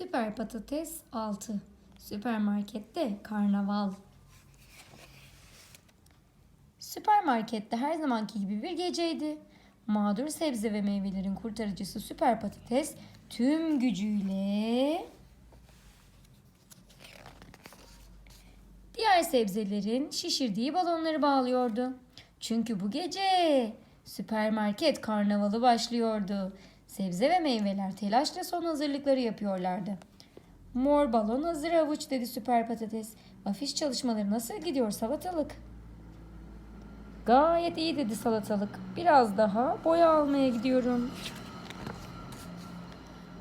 Süper patates 6. Süpermarkette karnaval. Süpermarkette her zamanki gibi bir geceydi. Mağdur sebze ve meyvelerin kurtarıcısı süper patates tüm gücüyle diğer sebzelerin şişirdiği balonları bağlıyordu. Çünkü bu gece süpermarket karnavalı başlıyordu. Sebze ve meyveler telaşla son hazırlıkları yapıyorlardı. Mor balon hazır avuç dedi süper patates. Afiş çalışmaları nasıl gidiyor salatalık? Gayet iyi dedi salatalık. Biraz daha boya almaya gidiyorum.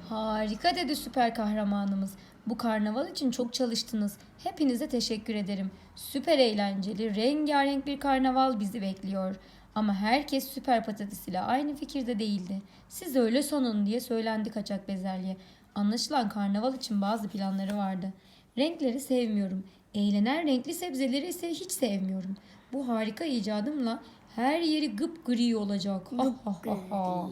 Harika dedi süper kahramanımız. Bu karnaval için çok çalıştınız. Hepinize teşekkür ederim. Süper eğlenceli, rengarenk bir karnaval bizi bekliyor. Ama herkes süper patates ile aynı fikirde değildi. Siz öyle sonun diye söylendi kaçak bezelye. Anlaşılan karnaval için bazı planları vardı. Renkleri sevmiyorum. Eğlenen renkli sebzeleri ise hiç sevmiyorum. Bu harika icadımla her yeri gıp gri olacak. Ah, ah, ah, ah.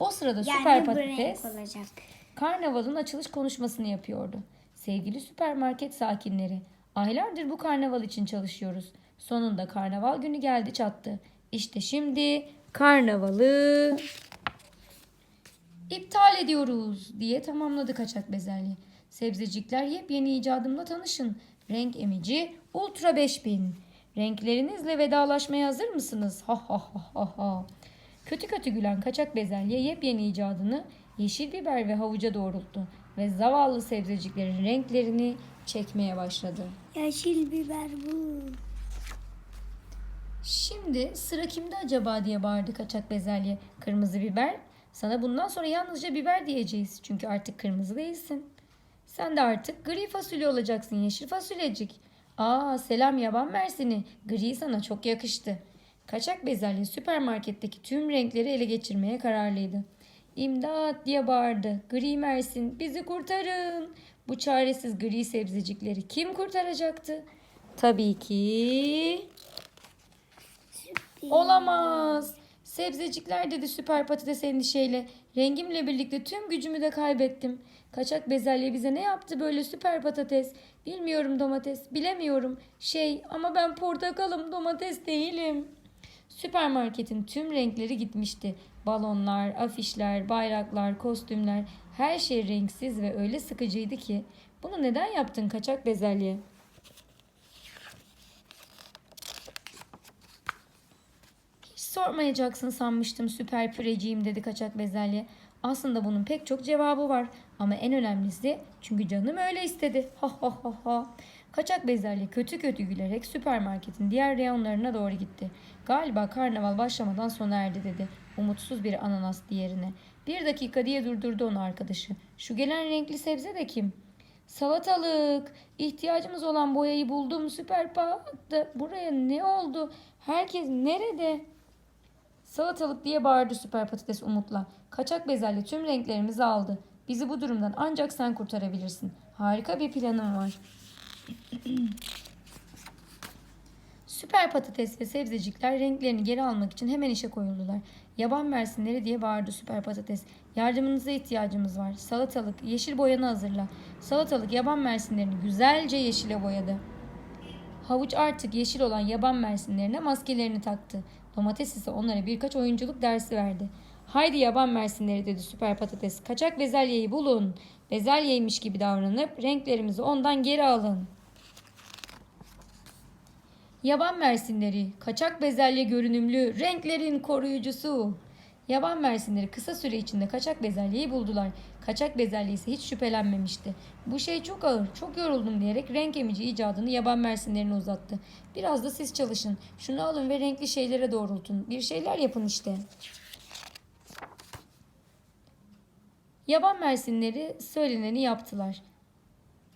O sırada süper Yani bu patates olacak. Karnavalın açılış konuşmasını yapıyordu. Sevgili süpermarket sakinleri, aylardır bu karnaval için çalışıyoruz. Sonunda karnaval günü geldi çattı. İşte şimdi karnavalı iptal ediyoruz diye tamamladı kaçak bezelye. Sebzecikler yepyeni icadımla tanışın. Renk emici Ultra 5000. Renklerinizle vedalaşmaya hazır mısınız? Ha ha ha ha ha. Kötü kötü gülen kaçak bezelye yepyeni icadını yeşil biber ve havuca doğrulttu ve zavallı sebzeciklerin renklerini çekmeye başladı. Yeşil biber bu. Şimdi sıra kimde acaba diye bağırdı kaçak bezelye. Kırmızı biber. Sana bundan sonra yalnızca biber diyeceğiz. Çünkü artık kırmızı değilsin. Sen de artık gri fasulye olacaksın yeşil fasulyecik. Aa selam yaban mersini. Gri sana çok yakıştı. Kaçak bezelye süpermarketteki tüm renkleri ele geçirmeye kararlıydı. İmdat diye bağırdı. Gri mersin bizi kurtarın. Bu çaresiz gri sebzecikleri kim kurtaracaktı? Tabii ki Olamaz. Sebzecikler dedi süper patates endişeyle. Rengimle birlikte tüm gücümü de kaybettim. Kaçak bezelye bize ne yaptı böyle süper patates? Bilmiyorum domates, bilemiyorum. Şey ama ben portakalım, domates değilim. Süpermarketin tüm renkleri gitmişti. Balonlar, afişler, bayraklar, kostümler, her şey renksiz ve öyle sıkıcıydı ki. Bunu neden yaptın kaçak bezelye? Sormayacaksın sanmıştım süper püreciğim dedi kaçak bezelye. Aslında bunun pek çok cevabı var ama en önemlisi çünkü canım öyle istedi. Ha ha ha ha. Kaçak bezelye kötü kötü gülerek süpermarketin diğer reyonlarına doğru gitti. Galiba karnaval başlamadan sona erdi dedi. Umutsuz bir ananas diğerine. Bir dakika diye durdurdu onu arkadaşı. Şu gelen renkli sebze de kim? Salatalık. İhtiyacımız olan boyayı buldum. Süper pahalı. Buraya ne oldu? Herkes nerede? Salatalık diye bağırdı süper patates umutla. Kaçak bezelye tüm renklerimizi aldı. Bizi bu durumdan ancak sen kurtarabilirsin. Harika bir planım var. Süper patates ve sebzecikler renklerini geri almak için hemen işe koyuldular. Yaban mersinleri diye bağırdı süper patates. Yardımınıza ihtiyacımız var. Salatalık, yeşil boyanı hazırla. Salatalık yaban mersinlerini güzelce yeşile boyadı. Havuç artık yeşil olan yaban mersinlerine maskelerini taktı. Domates ise onlara birkaç oyunculuk dersi verdi. Haydi yaban mersinleri dedi süper patates. Kaçak bezelyeyi bulun. Bezelyeymiş gibi davranıp renklerimizi ondan geri alın. Yaban mersinleri, kaçak bezelye görünümlü, renklerin koruyucusu. Yaban mersinleri kısa süre içinde kaçak bezelyeyi buldular. Kaçak bezelye ise hiç şüphelenmemişti. Bu şey çok ağır, çok yoruldum diyerek renk emici icadını yaban mersinlerine uzattı. Biraz da siz çalışın. Şunu alın ve renkli şeylere doğrultun. Bir şeyler yapın işte. Yaban mersinleri söyleneni yaptılar.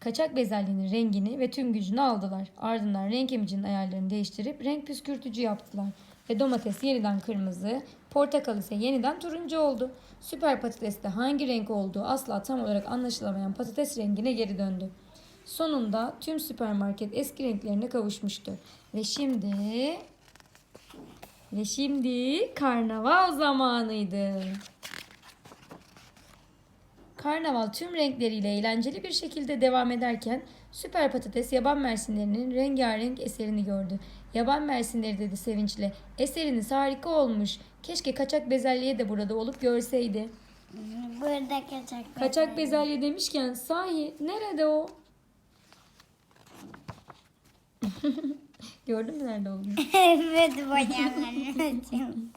Kaçak bezelyenin rengini ve tüm gücünü aldılar. Ardından renk emicinin ayarlarını değiştirip renk püskürtücü yaptılar. Ve domates yeniden kırmızı, portakal ise yeniden turuncu oldu. Süper patateste hangi renk olduğu asla tam olarak anlaşılamayan patates rengine geri döndü. Sonunda tüm süpermarket eski renklerine kavuşmuştu. Ve şimdi... Ve şimdi karnaval zamanıydı. Karnaval tüm renkleriyle eğlenceli bir şekilde devam ederken Süper Patates yaban mersinlerinin rengarenk eserini gördü. Yaban mersinleri dedi sevinçle. Eseriniz harika olmuş. Keşke kaçak bezelye de burada olup görseydi. Burada kaçak. Kaçak bezelye demişken sahi nerede o? Gördün mü nerede olduğunu? evet bacağımın